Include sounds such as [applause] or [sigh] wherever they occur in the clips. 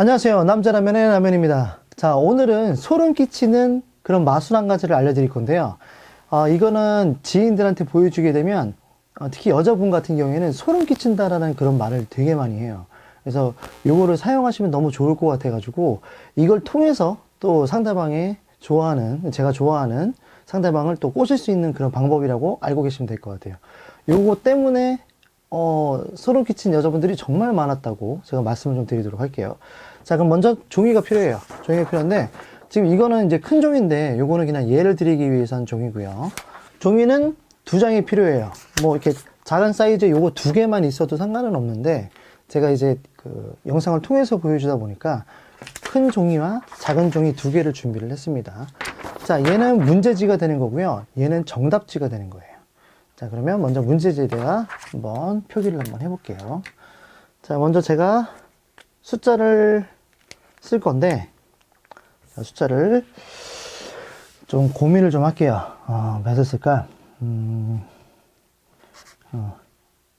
안녕하세요. 남자라면의 라면입니다. 자, 오늘은 소름 끼치는 그런 마술 한 가지를 알려드릴 건데요. 어, 이거는 지인들한테 보여주게 되면, 어, 특히 여자분 같은 경우에는 소름 끼친다라는 그런 말을 되게 많이 해요. 그래서 요거를 사용하시면 너무 좋을 것 같아가지고, 이걸 통해서 또 상대방의 좋아하는, 제가 좋아하는 상대방을 또 꼬실 수 있는 그런 방법이라고 알고 계시면 될 것 같아요. 요거 때문에 어, 소름 끼친 여자분들이 정말 많았다고 제가 말씀을 좀 드리도록 할게요. 자, 그럼 먼저 종이가 필요해요. 종이가 필요한데, 지금 이거는 이제 큰 종인데, 요거는 그냥 예를 드리기 위해서 한 종이고요. 종이는 두 장이 필요해요. 뭐 이렇게 작은 사이즈 요거 두 개만 있어도 상관은 없는데, 제가 이제 그 영상을 통해서 보여주다 보니까 큰 종이와 작은 종이 두 개를 준비를 했습니다. 자, 얘는 문제지가 되는 거고요. 얘는 정답지가 되는 거예요. 자, 그러면 먼저 문제지에다가 한번 표기를 한번 해볼게요. 자, 먼저 제가 숫자를 쓸 건데, 자, 숫자를 좀 고민을 좀 할게요. 어, 몇을 쓸까? 음, 어,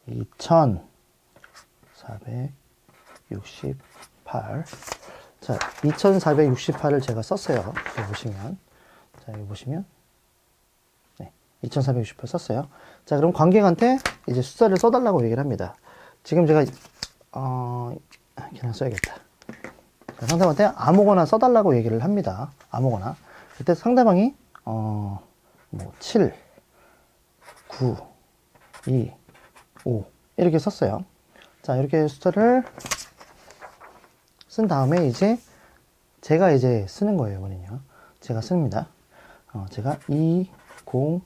2468. 자, 2468을 제가 썼어요. 보시면. 자, 여기 보시면. 네, 2468 썼어요. 자, 그럼 관객한테 이제 숫자를 써달라고 얘기를 합니다. 지금 제가, 어, 그냥 써야겠다. 자, 상대방한테 아무거나 써달라고 얘기를 합니다. 아무거나. 그때 상대방이, 어, 뭐, 7, 9, 2, 5. 이렇게 썼어요. 자, 이렇게 숫자를 쓴 다음에 이제 제가 이제 쓰는 거예요, 이거는요. 제가 씁니다. 어, 제가 2, 0,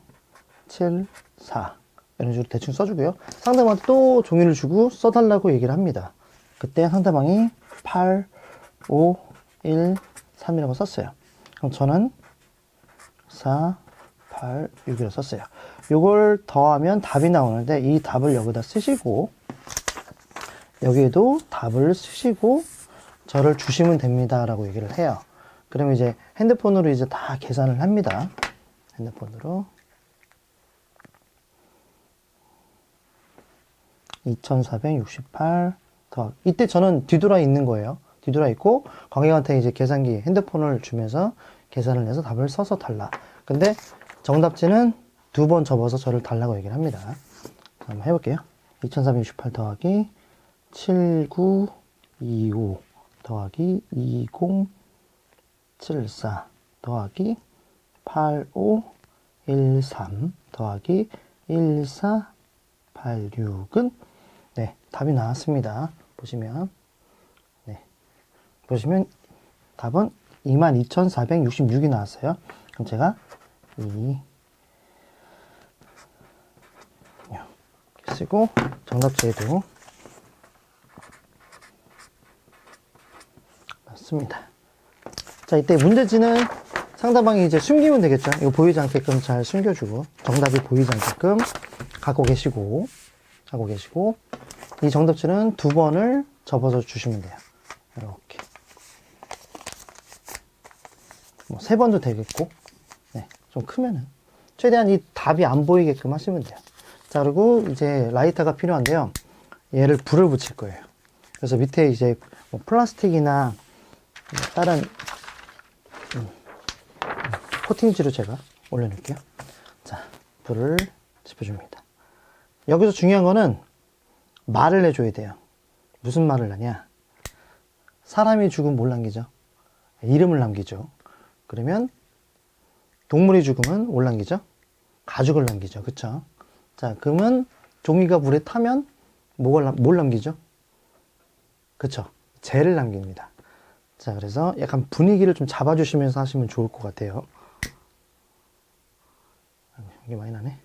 7, 4 이런 식으로 대충 써주고요. 상대방한테 또 종이를 주고 써달라고 얘기를 합니다. 그때 상대방이 8, 5, 1, 3이라고 썼어요. 그럼 저는 4, 8, 6이라고 썼어요. 요걸 더하면 답이 나오는데 이 답을 여기다 쓰시고 여기에도 답을 쓰시고 저를 주시면 됩니다 라고 얘기를 해요. 그러면 이제 핸드폰으로 이제 다 계산을 합니다. 핸드폰으로 2468더 이때 저는 뒤돌아 있는 거예요. 뒤돌아 있고 관객한테 이제 계산기 핸드폰을 주면서 계산을 해서 답을 써서 달라. 근데 정답지는 두 번 접어서 저를 달라고 얘기를 합니다. 자, 한번 해볼게요. 2468 더하기 7925 더하기 2074 더하기 8513 더하기 1486은 네, 답이 나왔습니다. 보시면 네. 보시면 답은 22,466이 나왔어요. 그럼 제가 이 쓰고 정답지에도 맞습니다. 자, 이때 문제지는 상대방이 이제 숨기면 되겠죠. 이거 보이지 않게끔 잘 숨겨주고, 정답이 보이지 않게끔 갖고 계시고, 하고 계시고, 이 정답지는 두 번을 접어서 주시면 돼요. 이렇게. 뭐, 세 번도 되겠고, 네, 좀 크면은. 최대한 이 답이 안 보이게끔 하시면 돼요. 자, 그리고 이제 라이터가 필요한데요. 얘를 불을 붙일 거예요. 그래서 밑에 이제 뭐 플라스틱이나 다른 음, 코팅지로 제가 올려놓을게요. 자, 불을 지펴줍니다. 여기서 중요한 거는 말을 해줘야 돼요. 무슨 말을 하냐? 사람이 죽으면 뭘 남기죠? 이름을 남기죠. 그러면 동물이 죽으면 뭘 남기죠? 가죽을 남기죠. 그쵸? 자, 그러면 종이가 물에 타면 뭘, 남- 뭘 남기죠? 그쵸? 재를 남깁니다. 자, 그래서 약간 분위기를 좀 잡아주시면서 하시면 좋을 것 같아요. 연기 많이 나네.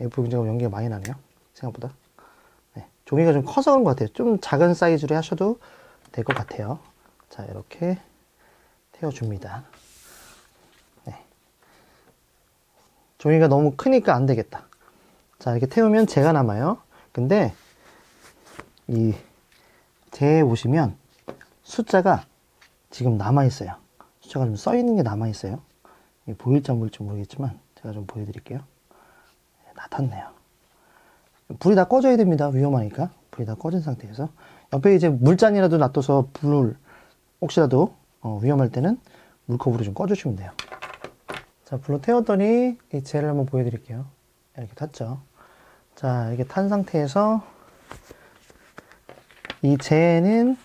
F 굉장히 연기가 많이 나네요. 생각보다. 네, 종이가 좀 커서 그런 것 같아요. 좀 작은 사이즈로 하셔도 될 것 같아요. 자, 이렇게 태워줍니다. 네. 종이가 너무 크니까 안 되겠다. 자, 이렇게 태우면 재가 남아요. 근데 이 재에 보시면 숫자가 지금 남아있어요. 숫자가 좀 써있는 게 남아있어요. 보일지 안 보일지 모르겠지만 제가 좀 보여드릴게요. 네, 나탔네요. 불이 다 꺼져야 됩니다. 위험하니까. 불이 다 꺼진 상태에서 옆에 이제 물잔이라도 놔둬서 불을 혹시라도 어, 위험할 때는 물컵으로 좀 꺼주시면 돼요. 자, 불로 태웠더니 이 젤을 한번 보여드릴게요. 이렇게 탔죠. 자, 이게 탄 상태에서 이 젤은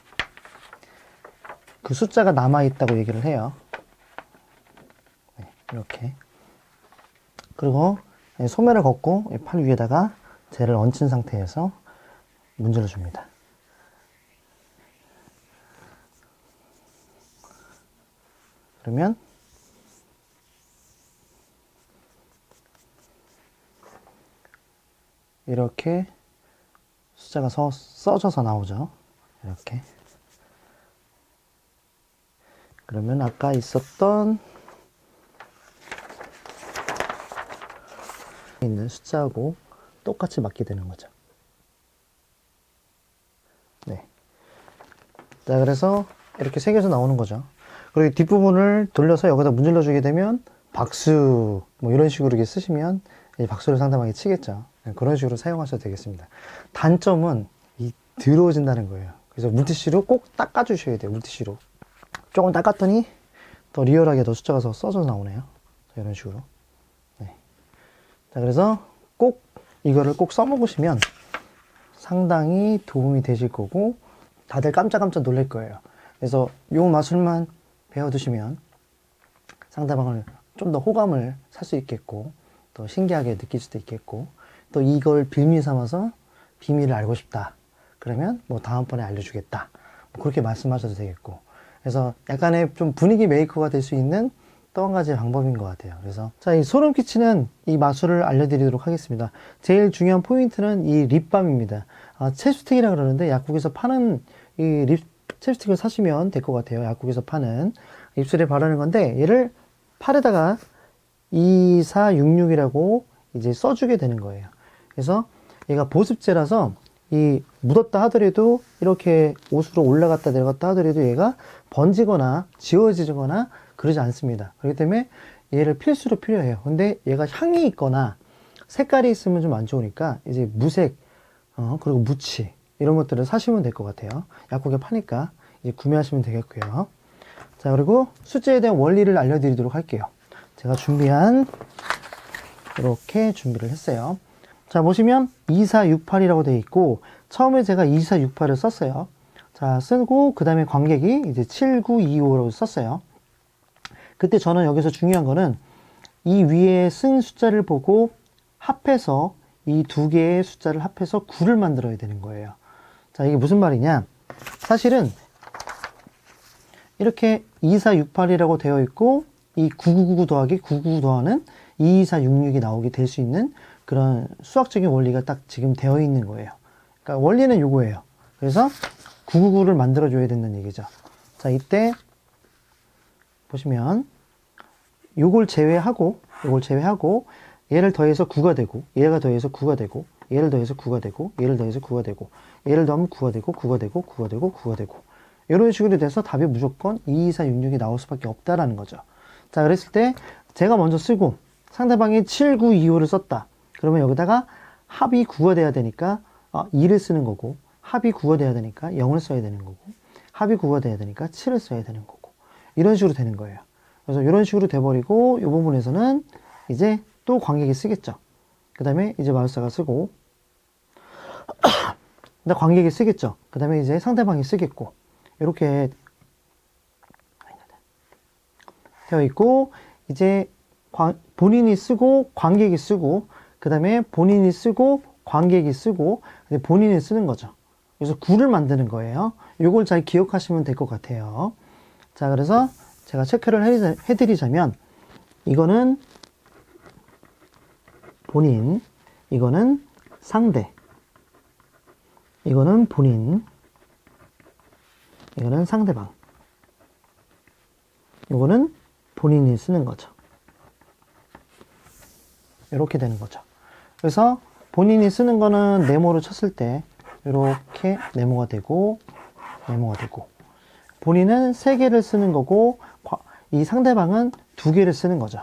그 숫자가 남아있다고 얘기를 해요. 네, 이렇게. 그리고 소매를 걷고 이팔 위에다가 젤을 얹힌 상태에서 문질러 줍니다. 그러면 이렇게 숫자가 서, 써져서 나오죠. 이렇게. 그러면 아까 있었던 있는 숫자하고 똑같이 맞게 되는 거죠. 네. 자, 그래서 이렇게 세 개에서 나오는 거죠. 그리고 뒷부분을 돌려서 여기다 문질러 주게 되면 박수, 뭐 이런 식으로 이렇게 쓰시면 이 박수를 상대방이 치겠죠. 네, 그런 식으로 사용하셔도 되겠습니다. 단점은 이 더러워진다는 거예요. 그래서 물티슈로 꼭 닦아주셔야 돼요. 물티슈로. 조금 닦았더니 더 리얼하게 더 숫자가 더 써져 나오네요. 자, 이런 식으로. 네. 자, 그래서 꼭 이거를 꼭 써먹으시면 상당히 도움이 되실 거고 다들 깜짝깜짝 놀랄 거예요. 그래서 요 마술만 배워두시면 상대방을 좀 더 호감을 살 수 있겠고 또 신기하게 느낄 수도 있겠고 또 이걸 빌미 삼아서 비밀을 알고 싶다. 그러면 뭐 다음번에 알려주겠다. 뭐 그렇게 말씀하셔도 되겠고 그래서 약간의 좀 분위기 메이커가 될 수 있는 또 한 가지 방법인 것 같아요. 그래서 자, 이 소름 끼치는 이 마술을 알려드리도록 하겠습니다. 제일 중요한 포인트는 이 립밤입니다. 아, 챕스틱이라 그러는데 약국에서 파는 이 립 챕스틱을 사시면 될 것 같아요. 약국에서 파는 입술에 바르는 건데 얘를 팔에다가 2466이라고 이제 써주게 되는 거예요. 그래서 얘가 보습제라서 이 묻었다 하더라도 이렇게 옷으로 올라갔다 내려갔다 하더라도 얘가 번지거나 지워지거나 그러지 않습니다. 그렇기 때문에 얘를 필수로 필요해요. 근데 얘가 향이 있거나 색깔이 있으면 좀 안 좋으니까 이제 무색, 어, 그리고 무치 이런 것들을 사시면 될 것 같아요. 약국에 파니까 이제 구매하시면 되겠고요. 자, 그리고 숫자에 대한 원리를 알려드리도록 할게요. 제가 준비한 이렇게 준비를 했어요. 자, 보시면 2468이라고 되어 있고, 처음에 제가 2468을 썼어요. 자, 쓰고, 그 다음에 관객이 이제 7925라고 썼어요. 그때 저는 여기서 중요한 거는 이 위에 쓴 숫자를 보고 합해서 이 두 개의 숫자를 합해서 9를 만들어야 되는 거예요. 자, 이게 무슨 말이냐? 사실은 이렇게 2468이라고 되어 있고 이 9999 더하기 999 더하는 22466이 나오게 될 수 있는 그런 수학적인 원리가 딱 지금 되어 있는 거예요. 그러니까 원리는 요거예요. 그래서 999를 만들어 줘야 된다는 얘기죠. 자, 이때 보시면 요걸 제외하고 요걸 제외하고 얘를 더해서 9가 되고 얘가 더해서 9가 되고 얘를 더해서 9가 되고 얘를 더해서 9가 되고 얘를 더하면 9가 되고 9가 되고 9가 되고 9가 되고 이런 식으로 돼서 답이 무조건 2, 2, 4, 6, 6이 나올 수밖에 없다라는 거죠. 자, 그랬을 때 제가 먼저 쓰고 상대방이 7, 9, 2, 5를 썼다. 그러면 여기다가 합이 9가 돼야 되니까 어, 2를 쓰는 거고 합이 9가 돼야 되니까 0을 써야 되는 거고 합이 9가 돼야 되니까 7을 써야 되는 거고 이런 식으로 되는 거예요. 그래서 이런 식으로 돼버리고 이 부분에서는 이제 또 관객이 쓰겠죠. 그 다음에 이제 마술사가 쓰고 [clears throat] 나 관객이 쓰겠죠. 그 다음에 이제 상대방이 쓰겠고 이렇게 되어 있고 이제 관- 본인이 쓰고 관객이 쓰고 그 다음에 본인이 쓰고 관객이 쓰고 본인이 쓰는 거죠. 그래서 구를 만드는 거예요. 이걸 잘 기억하시면 될 것 같아요. 자, 그래서 제가 체크를 해드리자- 해드리자면 이거는 본인, 이거는 상대, 이거는 본인, 이거는 상대방, 이거는 본인이 쓰는 거죠. 이렇게 되는 거죠. 그래서 본인이 쓰는 거는 네모로 쳤을 때 이렇게 네모가 되고 네모가 되고 본인은 세 개를 쓰는 거고 과- 이 상대방은 두 개를 쓰는 거죠.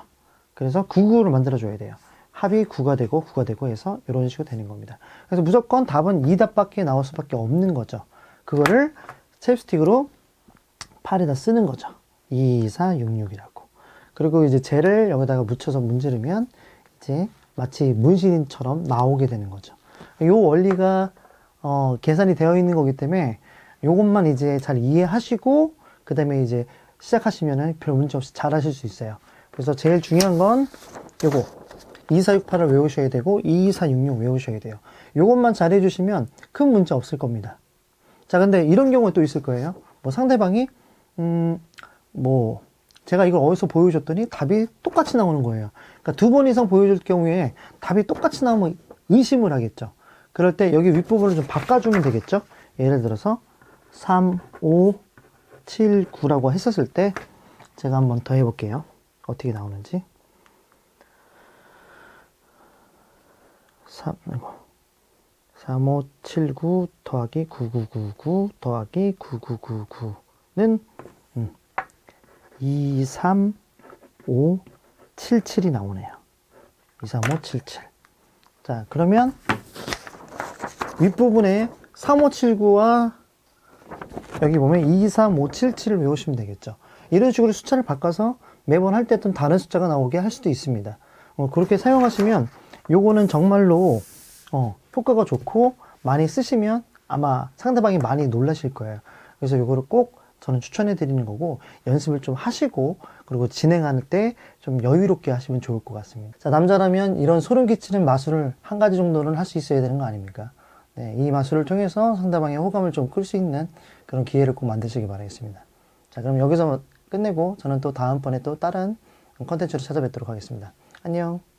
그래서 99를 만들어 줘야 돼요. 합이 9가 되고 9가 되고 해서 이런 식으로 되는 겁니다. 그래서 무조건 답은 2답밖에 나올 수밖에 없는 거죠. 그거를 챕스틱으로 팔에다 쓰는 거죠. 2, 2, 4, 6, 6이라고. 그리고 이제 젤을 여기다가 묻혀서 문지르면 이제 마치 문신처럼 나오게 되는 거죠. 요 원리가 어, 계산이 되어 있는 거기 때문에 요것만 이제 잘 이해하시고 그 다음에 이제 시작하시면은 별 문제 없이 잘 하실 수 있어요. 그래서 제일 중요한 건 요거 2468을 외우셔야 되고 22466 외우셔야 돼요. 요것만 잘 해주시면 큰 문제 없을 겁니다. 자, 근데 이런 경우가 또 있을 거예요. 뭐 상대방이, 음, 뭐, 제가 이걸 어디서 보여줬더니 답이 똑같이 나오는 거예요. 그러니까 두 번 이상 보여줄 경우에 답이 똑같이 나오면 의심을 하겠죠. 그럴 때 여기 윗부분을 좀 바꿔주면 되겠죠. 예를 들어서 3, 5, 7, 9라고 했었을 때 제가 한번 더 해볼게요. 어떻게 나오는지. 3, 아이고. 3579 더하기 9999 더하기 9999는 음, 23577이 나오네요. 23577. 자, 그러면 윗부분에 3579와 여기 보면 23577을 외우시면 되겠죠. 이런 식으로 숫자를 바꿔서 매번 할 때 어떤 다른 숫자가 나오게 할 수도 있습니다. 어, 그렇게 사용하시면 요거는 정말로 어, 효과가 좋고 많이 쓰시면 아마 상대방이 많이 놀라실 거예요. 그래서 요거를 꼭 저는 추천해 드리는 거고 연습을 좀 하시고 그리고 진행할 때좀 여유롭게 하시면 좋을 것 같습니다. 자, 남자라면 이런 소름 끼치는 마술을 한 가지 정도는 할 수 있어야 되는 거 아닙니까? 네, 이 마술을 통해서 상대방의 호감을 좀 끌 수 있는 그런 기회를 꼭 만드시기 바라겠습니다. 자, 그럼 여기서 끝내고 저는 또 다음번에 또 다른 컨텐츠로 찾아뵙도록 하겠습니다. 안녕.